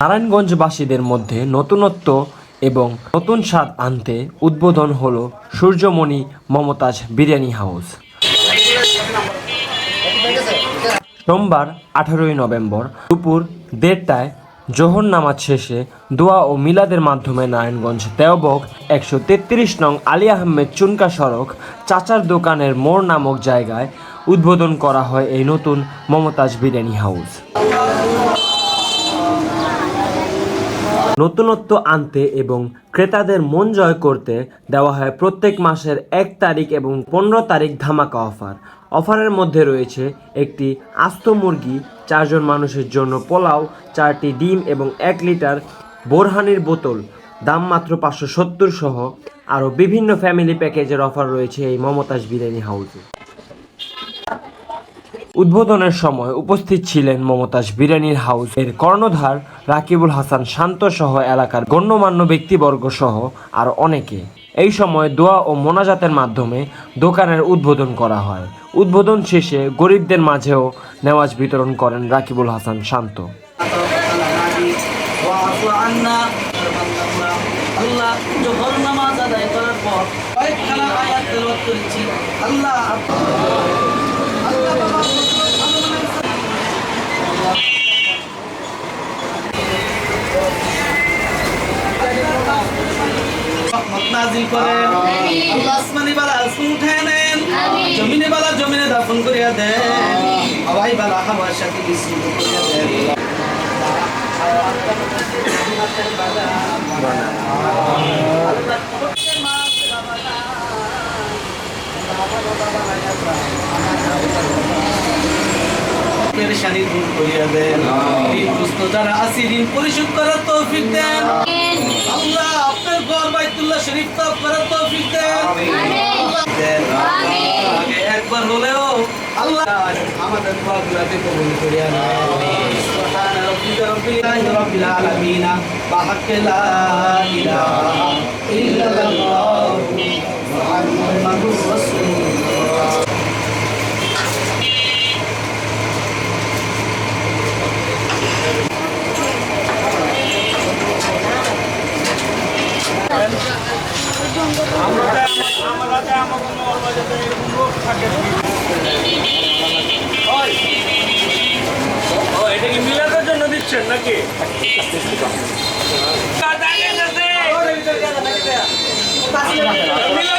নারায়ণগঞ্জবাসীদের মধ্যে নতুনত্ব এবং নতুন স্বাদ আনতে উদ্বোধন হলো সূর্যমণি মমতাজ বিরিয়ানি হাউস। সোমবার আঠারোই নভেম্বর দুপুর দেড়টায় জোহর নামাজ শেষে দোয়া ও মিলাদের মাধ্যমে নারায়ণগঞ্জ দেওবক একশো তেত্রিশ নং আলী আহমেদ চুনকা সড়ক চাচার দোকানের মোড় নামক জায়গায় উদ্বোধন করা হয় এই নতুন মমতাজ বিরিয়ানি হাউস। নতুনত্ব আনতে এবং ক্রেতাদের মন জয় করতে দেওয়া হয় প্রত্যেক মাসের এক তারিখ এবং পনেরো তারিখ ধামাকা অফার। অফারের মধ্যে রয়েছে একটি আস্ত মুরগি, চারজন মানুষের জন্য পোলাও, চারটি ডিম এবং এক লিটার বোরহানির বোতল। দাম মাত্র পাঁচশো সত্তর সহ আরও বিভিন্ন ফ্যামিলি প্যাকেজের অফার রয়েছে এই মমতাজ বিরিয়ানি হাউসে উদ্বোধনের সময় উপস্থিত ছিলেন মমতাজ বিরিয়ানির হাউস এর কর্ণধার রাকিবুল হাসান শান্ত সহ এলাকার গণ্যমান্য ব্যক্তিবর্গ সহ আর অনেকে এই সময় দোয়া ও মোনাজাতের মাধ্যমে দোকানের উদ্বোধন করা হয় উদ্বোধন শেষে গরিবদের মাঝেও নেওয়াজ বিতরণ করেন রাকিবুল হাসান শান্ত আল্লাহ আয়াত আল্লাহ নাজিল করেন আল্লাহ আসমানি বালা আসমান উঠায় নেন। জমিনে বালা জমিনে দাফন করিয়া দেন। হাওয়াই বালা হাওয়ার সাথে করিয়া দেন। পেরেশানি দূর করিয়া দেন। ঋণগ্রস্ত যারা আছে ঋণ পরিশোধ করার তৌফিক দেন। আল্লাহ বাইতুল্লাহ শরীফ তো করার তৌফিক দেন। আগে একবার হলেও আল্লাহ আমাদের দোয়াগুলোকে কবুল করিয়া মুহাম্মাদুর রাসূলুল্লাহ এটা কি মিলাদের জন্য দিচ্ছেন নাকি? মিলাদ